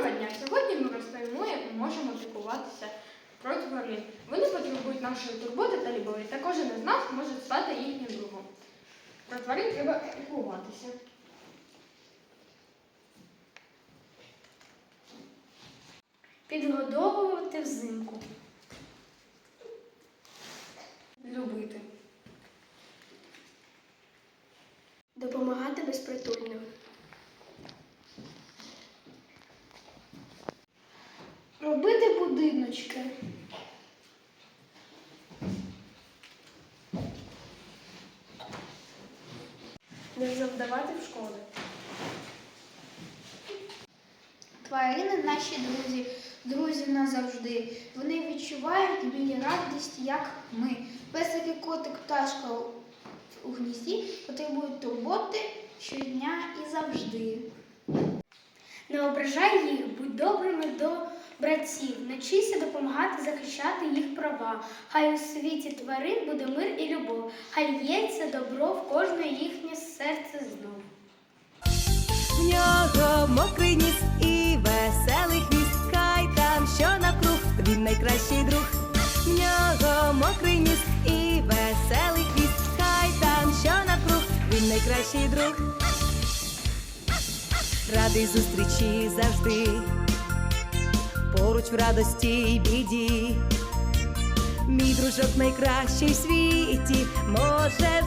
Доброго дня! Сьогодні ми розповімо, як ми можемо піклуватися про тварин. Вони потребують нашої турботи та любові, та кожен із нас може стати їхнім другом. Про тварин треба піклуватися. Підгодовувати взимку. Любити. Допомагати безпритульним. Будиночки. Не завдавати в шкоди. Тварини наші друзі, друзі назавжди. Вони відчувають білі радість, як ми. Песики, котик, пташка у гнізді потребують турботи щодня і завжди. Не ображай їх, будь добрими до братців, навчися допомагати захищати їх права. Хай у світі тварин буде мир і любов, хай лється добро в кожне їхнє серце знов. В нього мокрий ніс і веселий хвіст, хай там що навкруг, він найкращий друг. В нього мокрий ніс і веселий хвіст, хай там що навкруг, він найкращий друг. Радий зустрічі завжди, поруч в радості й біді. Мій дружок найкращий в світі, може